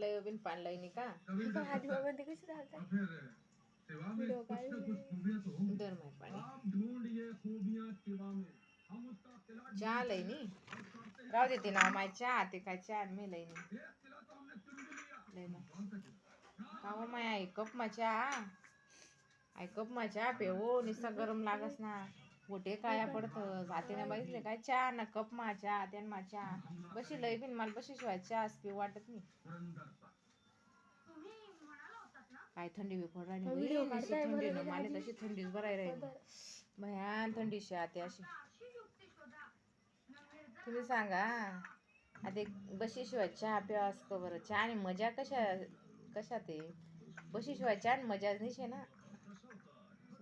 लय बिन पाणलंय नी का? कशी दर माय पाणी. चहा लय नी. राहू दे ते नाव माय चहा ते काय चहा मी लय। नी. लय माय का हो माय आई कप मा चहा आई कप मा चहा पे हो निस्ता गरम लागस ना. गोटे काया पडतं. जातीने बघितले काय चहा ना कप मा चहा त्यान मा चहा. बशी लय बिन मला बशी शिवाय चहा पिऊ वाटत नाही. काय थंडी बी पड थंडी न मला. तशी थंडीच बराय राहिली. भयान थंडी आते अशी. तुम्ही सांगा. आता एक बशीशिवाय चहा प्यावा असतो बरं. चहा आणि मजा कशा कशात आहे बशीशिवाय चहा आणि मजा निशे ना.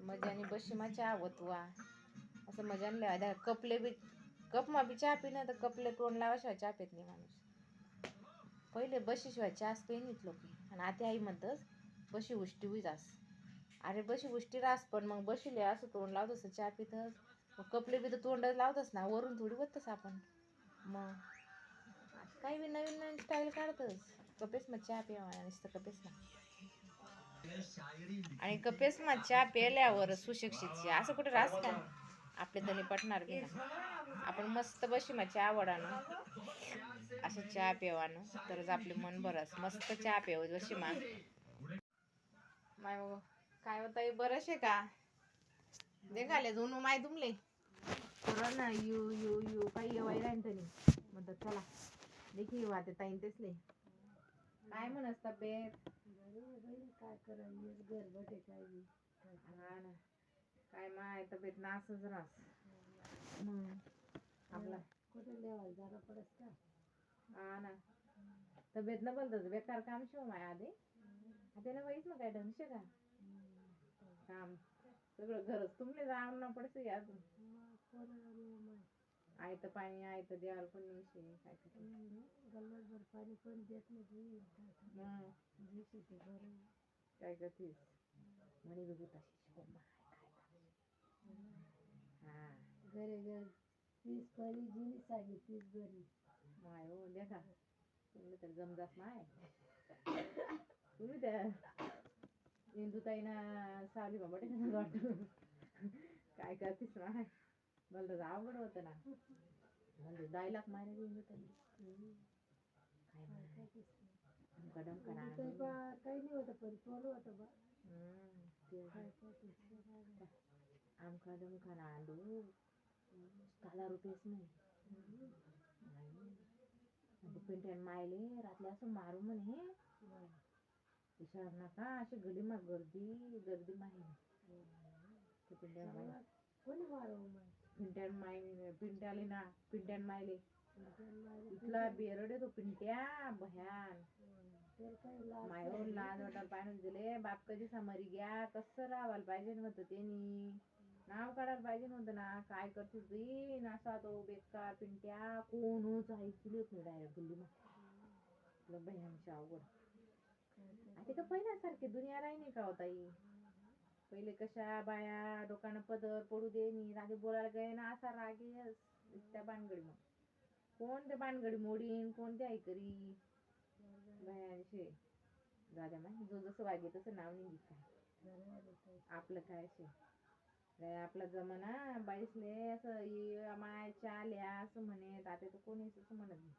मजाने बशीमा चहा वतवा असं मजा लिहा कपले बी कपमा बी चहा पिणं तर कपले तोंड लावाशिवाय चहा पित नाही माणूस. पहिले बशीशिवाय चहाच पेनीत लोक. आणि आता आई म्हणतच बशी उष्टी हुई जास. अरे बशी उष्टी रास पण मग बशीले असं तोंड लावतस चहा पितस. मग कपले बी तर तोंड लावतस ना वरून थोडी बघतस आपण. मग आता काही बी नवीन नवीन स्टाईल काढतस. कपेस मग चहा पिवा नुसतं कपेस ना आणि कपेस मग चहा प्यायल्यावर सुशिक्षित असं कुठे रास का? आपले धनी पटणार बी ना आपण मस्त बशी मग चहा वडानं असं चहा प्यावानं तरच आपले मन बरंच मस्त चहा प्याव जशी मा माय बाबा काय होता बरंच आहे का? दे घाले दोन माय तुमले बरं ना यू यू यू काही येवाय राहीन तरी. म्हणतात चला. देखी वाते ताईन तेचले काय म्हणस तब्येत? काय करायचं काय. हा ना. काय माय तब्येत नासच रास. आपला. कुठे लेवायला जागा पडस का? हा ना. तब्येत न बोलत बेकार काम शिव माय आधी. त्याला वहीच ना काय ढंगशे का? काम. सगळं घरच तुमले जाऊन ना पडसे अजून. आहे तर पाणी आहे तर द्याल पण नाही काय. गल्लतभर पाणी पण देत नाही काय करतीस म्हणे बी भूताशी शिकव मा. हा घरी घर तीस परी जिनी सांगी तीस घरी. माय हो देखा. तुम्ही तर जमदास माय. तुम्ही त्या इंदुताईना सावली बाबा वाटत. काय करतीस माय? मला तर अवघड होतं ना. म्हणजे डायलॉग मारे इंदुताई काय कदम करा काही नाही होतं पण पोरं होतं बा. आमका दमका ना अंडू दहा रुपयेच नाही म्हणजे पिंट्यान मायले रातले असं मारू म्हणे विचार नका अशी गली मा गर्दी गर्दी माहे ते पिंट्यान कोणी मग पिंट्यान माय पिंट्याले ना पिंट्यान मायले इथला बेरड तो पिंट्या भयान तर काही लाज मायो लाज वाटायला पाहिजे दिले बाप कधी समरी घ्या कसं राहायला पाहिजे नव्हतं त्यांनी नाव काढायला पाहिजे नव्हतं ना. काय करते बी नासा तो बेकार पिंट्या. कोणच ऐकलीच नाही डायरेक्ट गल्ली मग भयांच्या अवघड. आता का पहिल्यासारखी दुनिया राही नाही का हो पहिले कशा बाया डोकानं पदर पडू दे नी रागे बोलायला गे ना असा रागे त्या बानगडी मग. कोण त्या बानगडी मोडीन? कोण त्या ऐकरी? बायांशे दादा माय जो जसं वागे तसं नाव नाही काय? आपलं काय शे आपला जमाना बाईसले असं ये माय चाल्या असं म्हणे. आता तर कोणीच असं म्हणत नाही.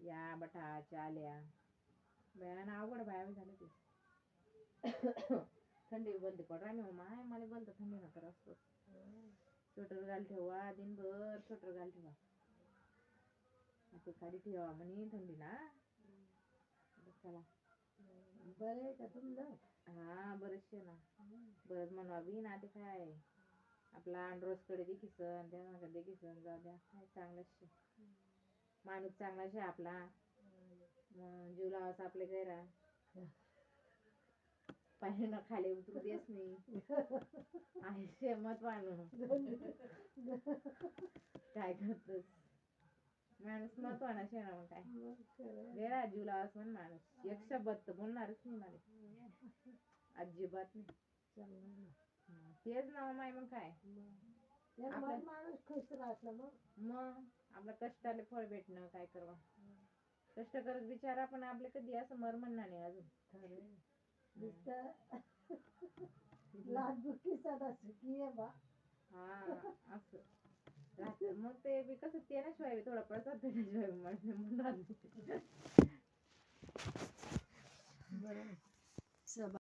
या बटा चाल्या. बयान अवघड बाया झालं ते थंडी बंद पड राहिली हो माय. मला बोलतं थंडी नका असतो स्वेटर घाल ठेवा दिनभर स्वेटर घाल ठेवा. ते खाली ठेवा म्हणे थंडी ना चला. बरं आहे का तुमचं? हा बरेचशे ना. परत म्हणवा बी ना ते काय? आपला अंड्रोसकडे देखीसन त्या देखीसन जाऊ द्या. काय चांगलाच शे. माणूस चांगला शे आपला. मग जीव लावायचा आपल्या गैरा पाहिजे खाली उतरू देस नाही. आहे शेमत माणूस. काय करतोस? माणूस महत्वाना शेणा ना मग काय? गैरा जीव लावास म्हण माणूस. एक शब्द तर बोलणारच नाही मला अजिबात नाही. ना. तेच ना माय मग काय. माणूस खुश राहतो मग. मग आपलं कष्टाला फळ भेटणं काय करवा. कष्ट करत बिचारा पण आपले कधी असं मर म्हणणार नाही अजून. बा. मग ते बी कसं ते ना शिवाय थोडा पडतात भेटल्याशिवाय म्हणून